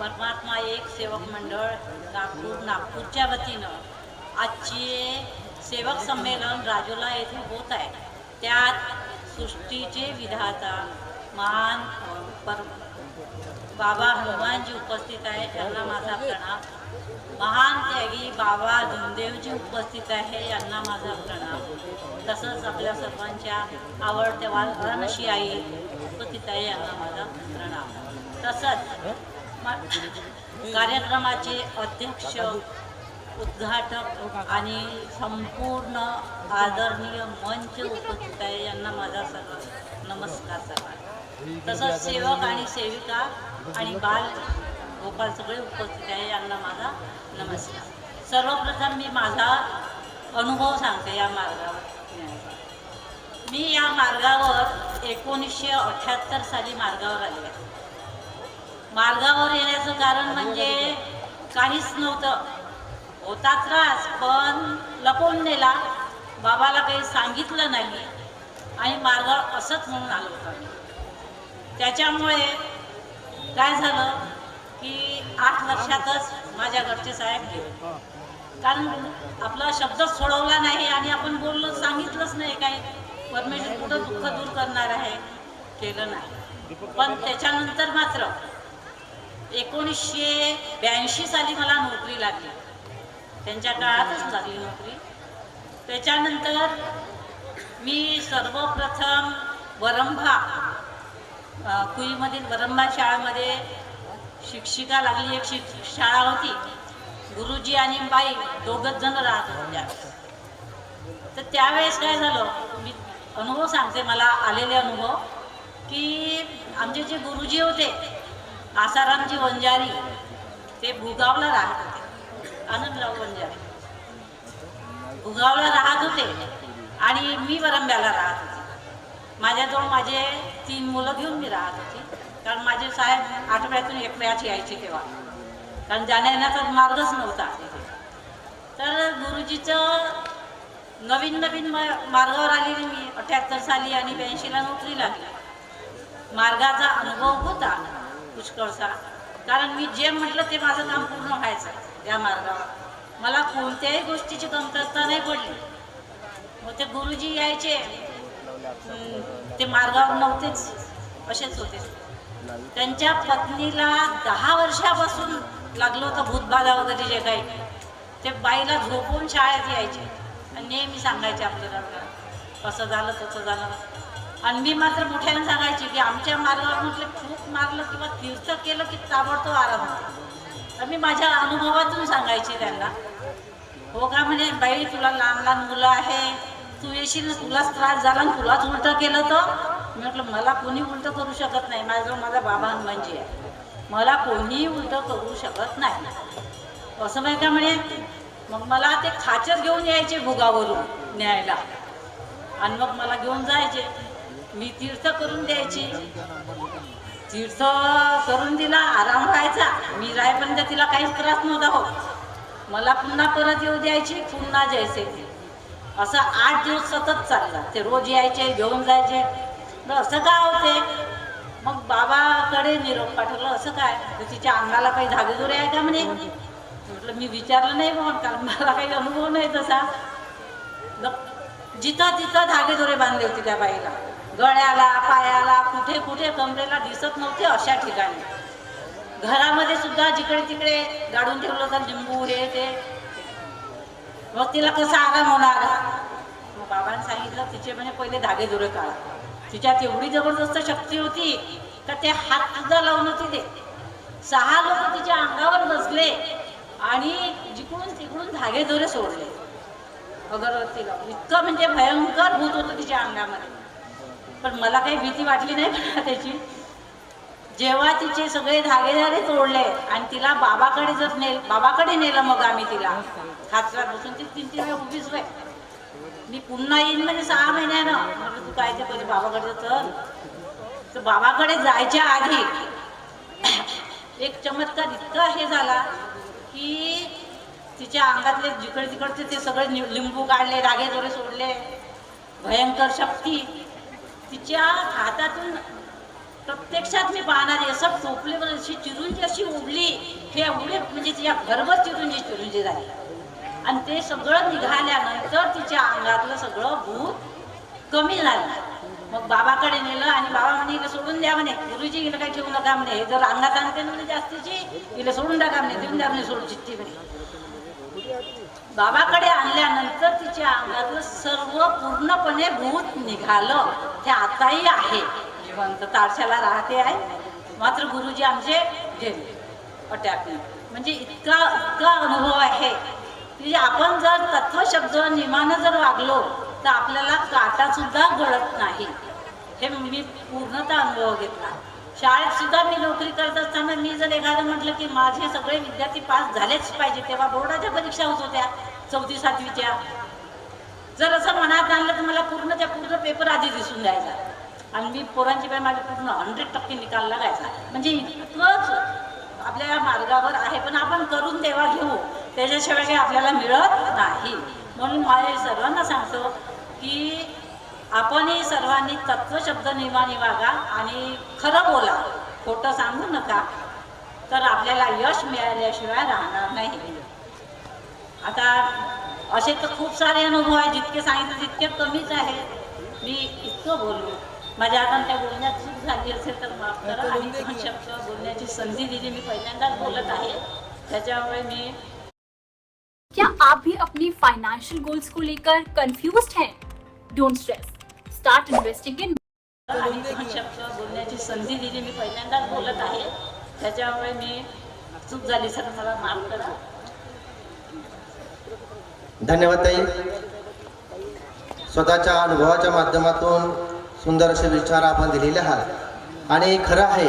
परमात्मा एक सेवक मंडळ नागपूर नागपूरच्या वतीनं. आजची सेवक संमेलन राजूला येथे होत आहे. त्यात सृष्टीचे विधाता महान पर बाबा हनुमानजी उपस्थित आहे त्यांना माझा प्रणाम. महान त्यागी बाबा धुमदेवजी उपस्थित आहे यांना माझा प्रणाम. तसंच आपल्या सर्वांच्या आवडत्या वारणशी आई उपस्थित आहे यांना माझा प्रणाम. तसंच कार्यक्रमाचे अध्यक्ष उद्घाटक आणि संपूर्ण आदरणीय मंच उपस्थित आहे यांना माझा सर्व नमस्कार सर्वांना तसंच सेवक आणि सेविका आणि बाल गोपाल सगळे उपस्थित आहे यांना माझा नमस्कार. सर्वप्रथम मी माझा अनुभव सांगते या मार्गावर. मी या मार्गावर एकोणीसशे अठ्ठ्याहत्तर साली मार्गावर आले आहे. मार्गावर येण्याचं कारण म्हणजे काहीच नव्हतं. होता त्रास पण लपवून नेला बाबाला काही सांगितलं नाही आणि मार्गावर असंच म्हणून आलो होतं. त्याच्यामुळे काय झालं की आठ वर्षातच माझ्या घरचे साहेब गेले. कारण आपला शब्दच सोडवला नाही आणि आपण बोललो सांगितलंच नाही काही. परमेश्वर कुठं दुःख दूर करणार आहे केलं नाही. पण त्याच्यानंतर मात्र एकोणीसशे ब्याऐंशी साली मला नोकरी लागली. त्यांच्या काळातच लागली नोकरी. त्याच्यानंतर मी सर्वप्रथम वरंभा कुईमधील वरंभा शाळेमध्ये शिक्षिका लागली. एक शिक शाळा होती. गुरुजी आणि बाई दोघच जण राहत होत्या तर त्यावेळेस काय झालं? मी अनुभव सांगते. मला आलेले अनुभव की आमचे जे गुरुजी होते आसारामजी वंजारी ते भुगावला राहत होते. आनंदराव वंजारी. भुगावला राहत होते आणि मी वरंब्याला राहत होते. माझ्याजवळ माझे तीन मुलं घेऊन मी राहत होती. कारण माझे साहेब आठवड्यातून एक वेळाच यायचे तेव्हा. कारण जाण्या येण्याचा मार्गच नव्हता तिथे. तर गुरुजीचं नवीन नवीन म मार्गावर आलेली मी अठ्याहत्तर साली आणि ब्याऐंशीला नोकरी लागली मार्गाचा अनुभव होता. पुष्कळसा. कारण मी जे म्हटलं ते माझं काम पूर्ण व्हायचं त्या मार्गावर. मला कोणत्याही गोष्टीची कमतरता नाही पडली. मग ते गुरुजी यायचे. ते मार्गावर नव्हतेच. असेच होते. त्यांच्या पत्नीला दहा वर्षापासून लागलं होतं भूतबाधा वगैरे जे काही. ते बाईला झोपून शाळेत यायचे. आणि नेहमी सांगायचे आपल्याला कसं झालं तसं झालं. आणि मी मात्र मोठ्यानं सांगायचे की आमच्या मार्गावर म्हटलं खूप मारलं किंवा तीर्थ केलं की ताबडतोब आराम होतो. तर मी माझ्या अनुभवातून सांगायचे त्यांना. हो का म्हणे बाई तुला लहान लहान मुलं आहे. तू येशील तुलाच त्रास झाला आणि तुलाच उलटं केलं तर? मी म्हटलं मला कोणी उलटं करू शकत नाही. माझं माझा बाबा हनुमानजी आहे. मला कोणीही उलटं करू शकत नाही. असं माहिती का म्हणे? मग मला ते खाचर घेऊन यायचे भुगावरून न्यायला. आणि मग मला घेऊन जायचे. मी तीर्थ करून द्यायची. तीर्थ करून दिला आराम व्हायचा मी रायपर्यंत तिला काहीच त्रास नव्हता हो मला पुन्हा परत येऊ द्यायची पुन्हा जायचे. असं आठ दिवस सतत चालला. ते रोज यायचे घेऊन जायचे. तर असं का होते? मग बाबाकडे निरोप पाठवलं. असं काय? तर तिच्या अंगाला काही धागेदोरे आहे का म्हणे? म्हटलं मी विचारलं नाही बघ कारण मला काही अनुभव नाही तसा. मग जिथं तिथं धागेदोरे बांधले होते त्या बाईला. गळ्याला पायाला कुठे कुठे कमरेला दिसत नव्हते अशा ठिकाणी. घरामध्ये सुद्धा जिकडे तिकडे गाडून ठेवलं तर लिंबू हे ते. मग तिला कसा आराम होणार? मग बाबांनी सांगितलं तिचे म्हणजे पहिले धागे दुरे काढा. तिच्यात एवढी जबरदस्त शक्ती होती का ते हात सुद्धा लावून होती ते. सहा लोक तिच्या अंगावर बसले आणि जिकडून तिकडून धागे दोरे सोडले. अगरबत्तीला इतकं म्हणजे भयंकर भूत होतं तिच्या अंगामध्ये. पण मला काही भीती वाटली नाही पण त्याची. जेव्हा तिचे सगळे धागेधारे तोडले आणि तिला बाबाकडे जर नेल बाबाकडे नेलं मग आम्ही तिला. खाचरात बसून ती तीन तीन वेळ उभीच वेळ मी पुन्हा येईन म्हणजे सहा महिन्यानं. म्हटलं तू काय ते पहिले बाबाकडे चल. तर बाबाकडे जायच्या आधी एक चमत्कार इतका हे झाला की तिच्या अंगातले जिकडे तिकडचे ते सगळे नि- लिंबू काढले रागे दोरे सोडले. भयंकर शक्ती. तिच्या हातातून प्रत्यक्षात मी पाहणारी असं टोपले अशी चिरुंजी अशी उडली हे एवढे म्हणजे तिच्या घरभर चिरुंजी चिरुंजी झाली. आणि ते सगळं निघाल्यानंतर तिच्या अंगातलं सगळं भूत कमी झालं. मग बाबाकडे नेलं आणि बाबा म्हणे हिला सोडून द्या म्हणे. गुरुजी हिला काही ठेवू नका म्हणे. हे जर अंगात आणते ना म्हणे जास्तीची हिला सोडून टाका म्हणे. देऊन द्या म्हणे सोडू चित्ती म्हणे. बाबाकडे आणल्यानंतर तिच्या अंगातलं सर्व पूर्णपणे भूत निघालं. ते आताही आहे. जिवंत तारशाला राहते आहे मात्र गुरुजी आमचे गेले अटॅकने म्हणजे इतका इतका अनुभव आहे की आपण जर तत्वशब्द निमानं जर वागलो तर आपल्याला काटा सुद्धा गळत नाही. हे मी पूर्णतः अनुभव घेतला. शाळेत सुद्धा मी नोकरी करत असताना मी जर एखादं म्हटलं की माझे सगळे विद्यार्थी पास झालेच पाहिजे तेव्हा बोर्डाच्या परीक्षा होत होत्या चौथी सातवीच्या. जर असं मनात आणलं तर मला पूर्ण त्या पूर्ण पेपर आधी दिसून द्यायचा. आणि मी पोरांची बाय माझी पूर्ण हंड्रेड टक्के निकाल लागायचा. म्हणजे इतकंच आपल्या मार्गावर आहे पण आपण करून देवा घेऊ. त्याच्याशिवाय काही आपल्याला मिळत नाही. म्हणून माझ्या सर्वांना सांगतो की आपणही सर्वांनी तत्वशब्द नियमाने वागा आणि खरं बोला. खोटं सांगू नका. तर आपल्याला यश मिळाल्याशिवाय राहणार नाही. आता असे तर खूप सारे अनुभव आहे जितके सांगितले तितके कमीच आहे. मी इतकं बोललो. माझ्या हातात त्या बोलण्यात चूक झाली असेल तर माफ करा. आणि दोन शब्द बोलण्याची संधी दिली मी पहिल्यांदाच बोलत आहे. त्याच्यामुळे मी क्या आप भी अपनी फाइनेंशियल गोल्स को लेकर कंफ्यूज्ड हैं? Don't stress start investing in शब्द बोलण्याची संधी दिली मी पहिल्यांदाच बोलत आहे. त्याच्यामुळे मी चूक झाली सर मला माफ करा. धन्यवाद ताई. स्वतःच्या अनुभवाच्या माध्यमातून सुंदर असे विचार आपण दिलेले आहात. आणि खरं आहे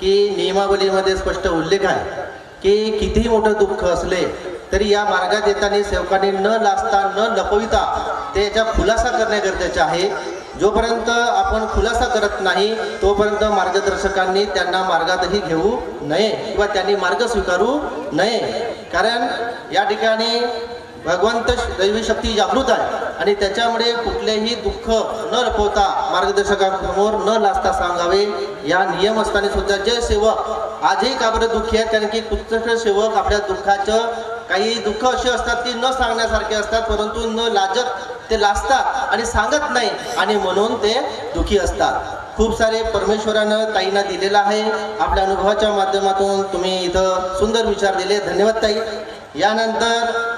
की नियमावलीमध्ये स्पष्ट उल्लेख आहे की कितीही मोठं दुःख असले तरी या मार्गात येताना सेवकांनी न लाजता न लपविता त्याचा खुलासा करणे गरजेचे आहे. जोपर्यंत आपण खुलासा करत नाही तोपर्यंत मार्गदर्शकांनी त्यांना मार्गातही घेऊ नये किंवा त्यांनी मार्ग स्वीकारू नये. कारण या ठिकाणी भगवंत दैवी शक्ती जागृत आहे आणि त्याच्यामुळे कुठलेही दुःख न लपवता मार्गदर्शकांसमोर न लाजता सांगावे. या नियम असताना सुद्धा जे सेवक आजही का बरं दुःखी आहेत? कारण की उत्कृष्ट सेवक आपल्या दुःखाचं काही दुःख असे असतात की न सांगण्यासारखे असतात परंतु न लाजत ते लाजतात आणि सांगत नाही आणि म्हणून ते दुःखी असतात. खूप सारे परमेश्वरानं ताईंना दिलेलं आहे. आपल्या अनुभवाच्या माध्यमातून तुम्ही इथं सुंदर विचार दिले. धन्यवाद ताई. यानंतर